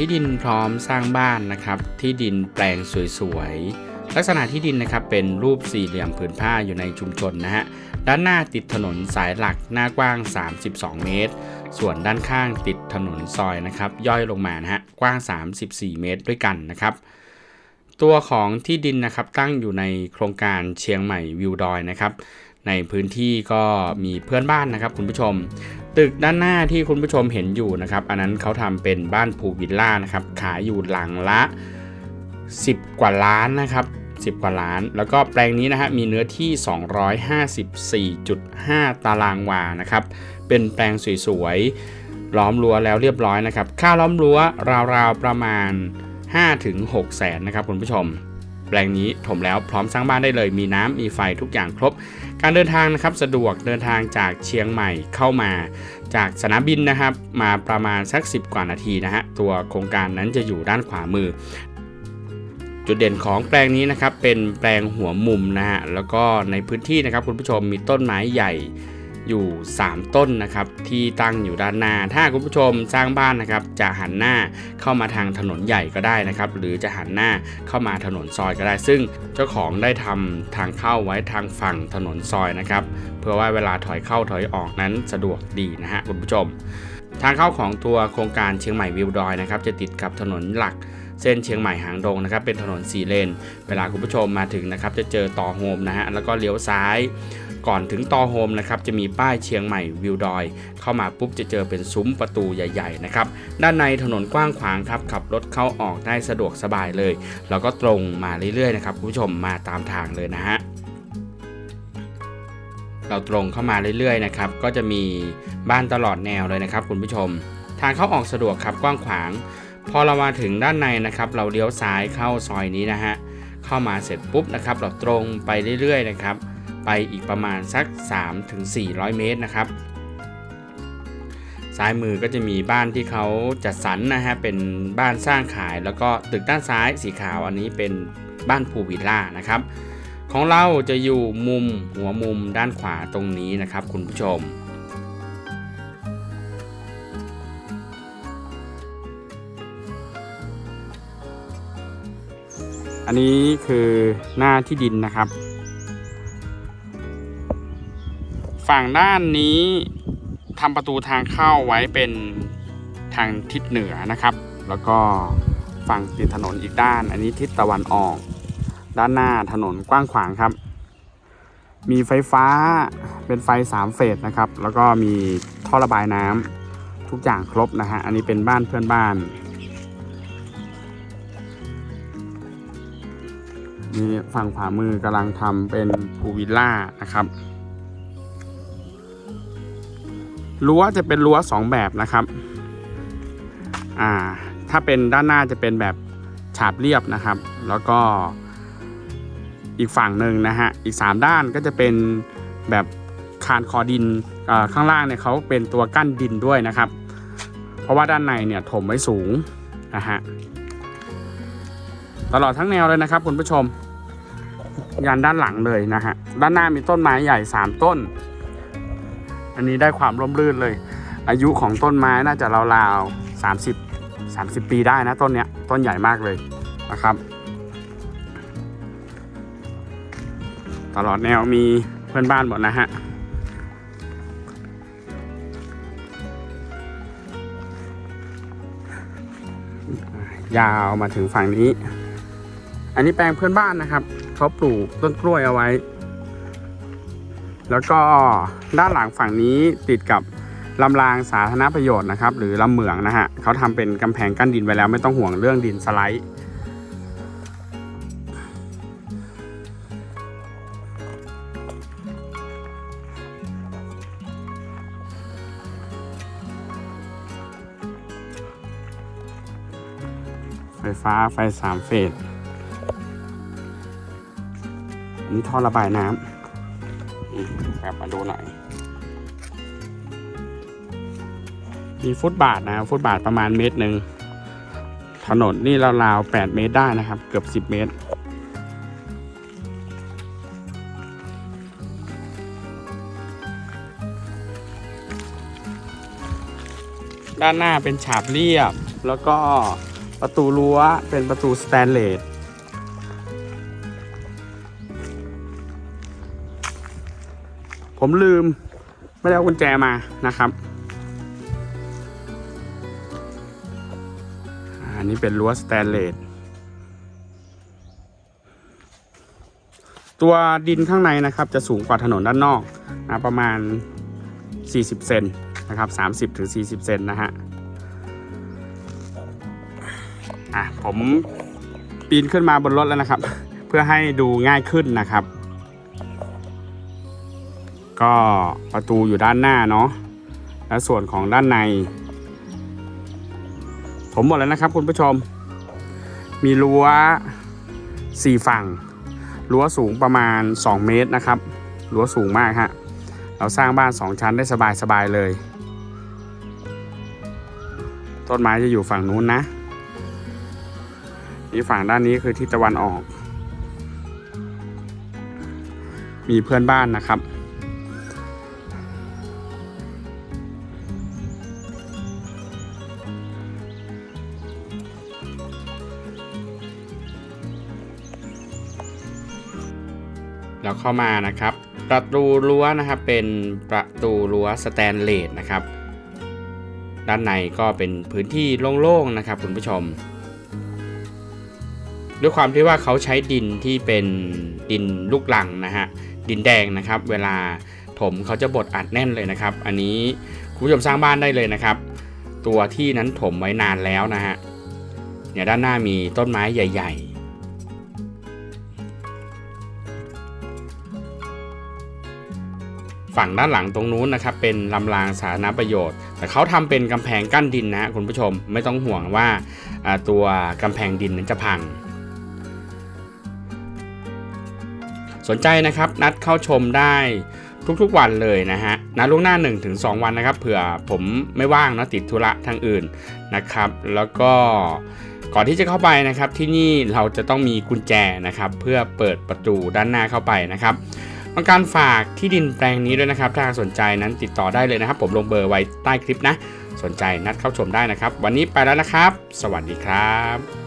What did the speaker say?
ที่ดินพร้อมสร้างบ้านนะครับ ที่ดินแปลงสวยๆ ลักษณะที่ดินนะครับเป็นรูปสี่เหลี่ยมผืนผ้าอยู่ในชุมชนนะฮะ ด้านหน้าติดถนนสายหลักหน้ากว้าง 32 เมตร ส่วนด้านข้างติดถนนซอยนะครับ ย่อยลงมานะฮะ กว้าง 34 เมตรด้วยกันนะครับ ตัวของที่ดินนะครับตั้งอยู่ในโครงการเชียงใหม่วิวดอยนะครับ ในพื้นที่ก็มีเพื่อนบ้านนะครับคุณผู้ชม ตึกด้านหน้าที่คุณผู้ชมเห็นอยู่นะครับ อันนั้นเขาทำเป็นบ้านพูลวิลล่านะครับ ขายอยู่หลังละ 10 กว่าล้านนะครับ10 กว่าล้าน แล้วก็แปลงนี้นะฮะมีเนื้อที่ 254.5 ตารางวานะครับ เป็นแปลงสวยๆ ล้อมรั้วแล้วเรียบร้อยนะครับ ค่าล้อมรั้วราวๆ ประมาณ 5-6 แสนนะครับคุณผู้ชม แปลงนี้ถมแล้วพร้อมสร้างบ้านได้เลย มีน้ำมีไฟทุกอย่างครบ การเดินทางนะครับสะดวกเดินทางจากเชียงใหม่เข้ามา จากสนามบินนะครับ มาประมาณสัก 10 กว่านาทีนะฮะตัวโครงการนั้นจะอยู่ด้านขวามือจุดเด่นของแปลงนี้นะครับเป็นแปลงหัวมุมนะฮะแล้วก็ในพื้นที่นะครับคุณผู้ชมมีต้นไม้ใหญ่ อยู่ 3 ต้นนะครับที่ตั้งอยู่ด้านหน้า ถ้าคุณผู้ชมสร้างบ้านนะครับจะหันหน้าเข้ามาทางถนนใหญ่ก็ได้นะครับ หรือจะหันหน้าเข้ามาถนนซอยก็ได้ ซึ่งเจ้าของได้ทำทางเข้าไว้ทางฝั่งถนนซอยนะครับ เพื่อว่าเวลาถอยเข้าถอยออกนั้นสะดวกดีนะฮะคุณผู้ชม ทางเข้าของตัวโครงการเชียงใหม่วิวดอยนะครับจะติดกับถนนหลัก เส้นเชียงใหม่หางดงนะครับเป็นถนนสีเลน เวลาคุณผู้ชมมาถึงนะครับจะเจอต่อโฮมนะฮะแล้วก็เลี้ยวซ้ายก่อนถึงต่อโฮมนะครับจะมีป้ายเชียงใหม่วิวดอย เข้ามาปุ๊บจะเจอเป็นซุ้มประตูใหญ่ๆนะครับด้านในถนนกว้างขวางครับขับรถเข้าออกได้สะดวกสบายเลย แล้วก็ตรงมาเรื่อยๆนะครับคุณผู้ชมมาตามทางเลยนะฮะเราตรงเข้ามาเรื่อยๆนะครับก็จะมีบ้านตลอดแนวเลยนะครับคุณผู้ชม ทางเข้าออกสะดวกครับกว้างขวาง พอเรามาถึงด้านในนะครับ เราเลี้ยวซ้ายเข้าซอยนี้นะฮะเข้ามาเสร็จปุ๊บนะครับ เราตรงไปเรื่อยๆนะครับ ไปอีกประมาณสัก 3-400 เมตรนะครับซ้ายมือก็จะมีบ้านที่เขาจัดสรรนะฮะเป็นบ้านสร้างขาย แล้วก็ตึกด้านซ้ายสีขาวอันนี้เป็นบ้านพูวิลล่านะครับ ของเราจะอยู่มุมหัวมุมด้านขวาตรงนี้นะครับ คุณผู้ชม อันนี้คือหน้าที่ดินนะครับ ฝั่งด้านนี้ทำประตูทางเข้าไว้เป็นทางทิศเหนือนะครับ แล้วก็ฝั่งติดถนนอีกด้าน อันนี้ทิศตะวันออก ด้านหน้าถนนกว้างขวางครับ มีไฟฟ้าเป็นไฟสามเฟสนะครับ แล้วก็มีท่อระบายน้ำทุกอย่างครบนะฮะ อันนี้เป็นบ้านเพื่อนบ้าน นี่ฝั่งขวามือกำลังทำเป็นพูลวิลล่านะครับรั้วจะเป็นรั้วสองแบบนะครับ อ่า ถ้าเป็นด้านหน้าจะเป็นแบบฉาบเรียบนะครับ แล้วก็อีกฝั่งหนึ่งนะฮะ อีก 3 ด้านก็จะเป็นแบบคานคอดินข้างล่างเนี่ยเขาเป็นตัวกั้นดินด้วยนะครับ เพราะว่าด้านในเนี่ยถมไว้สูงนะฮะ ตลอดทั้งแนวเลยนะครับคุณผู้ชม ยันด้านหลังเลยนะฮะ ด้านหน้ามีต้นไม้ใหญ่ 3 ต้น อันนี้ได้ความร่มรื่นเลย อายุของต้นไม้น่าจะราวๆ30 30 ปีได้นะต้นเนี้ย ต้นใหญ่มากเลยนะครับ ตลอดแนวมีเพื่อนบ้านหมดนะฮะยาวมาถึงฝั่งนี้ อันนี้แปลงเพื่อนบ้านนะครับ เขาปลูกต้นกล้วยเอาไว้ แล้วก็ด้านหลังฝั่งนี้ติดกับลำรางสาธารณประโยชน์นะครับ หรือลำเหมืองนะฮะเขาทำเป็นกำแพงกั้นดินไว้แล้วไม่ต้องห่วงเรื่องดินสไลด์ไฟฟ้าไฟสามเฟส นี้ท่อระบายน้ำอืมแบบมาดูหน่อย มีฟุตบาทนะ ฟุตบาทประมาณเมตรหนึ่ง ถนนนี่ราวๆ8เมตรได้นะครับ เกือบ 10 เมตร ด้านหน้าเป็นฉาบเรียบ แล้วก็ประตูรั้วเป็นประตูสแตนเลส ผมลืมไม่ได้เอากุญแจมานะครับอันนี้เป็นรั้วสแตนเลสตัวดินข้างในนะครับจะสูงกว่าถนนด้านนอกนะประมาณ 40 เซนนะครับ30ถึง40 เซนนะฮะอะผมปีนขึ้นมาบนรถแล้วนะครับ เพื่อให้ดูง่ายขึ้นนะครับ ก็ประตูอยู่ด้านหน้าเนาะและส่วนของด้านใน ผมหมดแล้วนะครับคุณผู้ชม มีรั้วสี่ฝั่งรั้วสูงประมาณ 2 เมตรนะครับรั้วสูงมากฮะเราสร้างบ้าน 2 ชั้นได้สบายๆเลย ต้นไม้จะอยู่ฝั่งนู้นนะนี่ฝั่งด้านนี้คือทิศตะวันออก มีเพื่อนบ้านนะครับ เราเข้ามานะครับ ประตูรั้วนะครับเป็นประตูรั้วสแตนเลสนะครับ ด้านในก็เป็นพื้นที่โล่งๆนะครับคุณผู้ชม ด้วยความที่ว่าเขาใช้ดินที่เป็นดินลูกหลังนะฮะดินแดงนะครับ เวลาถมเขาจะบดอัดแน่นเลยนะครับ อันนี้คุณผู้ชมสร้างบ้านได้เลยนะครับ ตัวที่นั้นถมไว้นานแล้วนะฮะเนี่ยด้านหน้ามีต้นไม้ใหญ่ ๆ ฝั่งด้านหลังตรงนู้นนะครับเป็นลำรางสาธารณประโยชน์ แต่เขาทำเป็นกำแพงกั้นดินนะคุณผู้ชมไม่ต้องห่วงว่าตัวกำแพงดินนั้นจะพัง สนใจนะครับนัดเข้าชมได้ทุกๆวันเลยนะฮะนัดล่วงหน้า 1-2 วันนะครับเผื่อผมไม่ว่างนะติดธุระทางอื่นนะครับ แล้วก็ก่อนที่จะเข้าไปนะครับที่นี่เราจะต้องมีกุญแจนะครับ เพื่อเปิดประตูด้านหน้าเข้าไปนะครับ ต้องการฝากที่ดินแปลงนี้ด้วยนะครับ ถ้าสนใจนั้นติดต่อได้เลยนะครับ ผมลงเบอร์ไว้ใต้คลิปนะ สนใจนัดเข้าชมได้นะครับ วันนี้ไปแล้วนะครับ สวัสดีครับ